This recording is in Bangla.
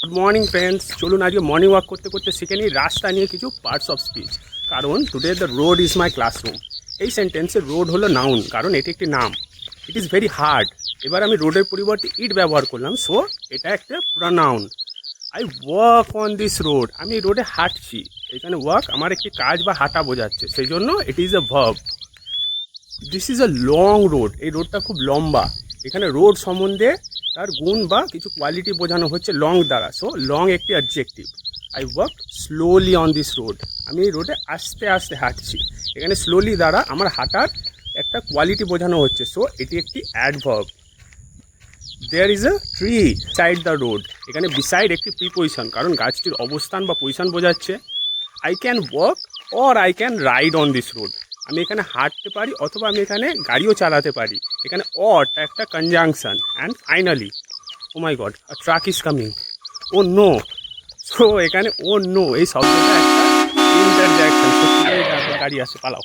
গুড মর্নিং ফ্রেন্ডস চলুন আজকে মর্নিং ওয়াক করতে করতে শিখে নিই রাস্তা নিয়ে কিছু পার্টস অফ স্পিচ কারণ today the road is my classroom এই সেন্টেন্সে রোড হলো নাউন কারণ এটি একটি নাম। ইট ইজ ভেরি হার্ড এবার আমি রোডের পরিবর্তে ইট ব্যবহার করলাম সো এটা একটা pronoun I walk on this road আমি রোডে হাঁটছি। এখানে ওয়ার্ক আমার একটি কাজ বা হাঁটা বোঝাচ্ছে সেই জন্য it is a verb this is a long road এই রোডটা খুব লম্বা। এখানে রোড সম্বন্ধে তার গুণ বা কিছু কোয়ালিটি বোঝানো হচ্ছে লং দ্বারা। সো লং একটি objective I walk slowly on this road আমি এই রোডে আস্তে আস্তে হাঁটছি। এখানে স্লোলি দ্বারা আমার হাঁটার একটা কোয়ালিটি বোঝানো হচ্ছে। সো এটি একটি adverb there is a tree side the road এখানে বিসাইড একটি প্রিপোজিশন কারণ গাছটির অবস্থান বা পজিশন বোঝাচ্ছে। I can walk or I can ride on this road আমি এখানে হাঁটতে পারি অথবা আমি এখানে গাড়িও চালাতে পারি। এখানে অট একটা conjunction and finally oh my god R truck is coming oh no so এখানে ও নো এই শব্দটা একটা ইন্টারজ্যাকশন গাড়ি আসে, পালাও।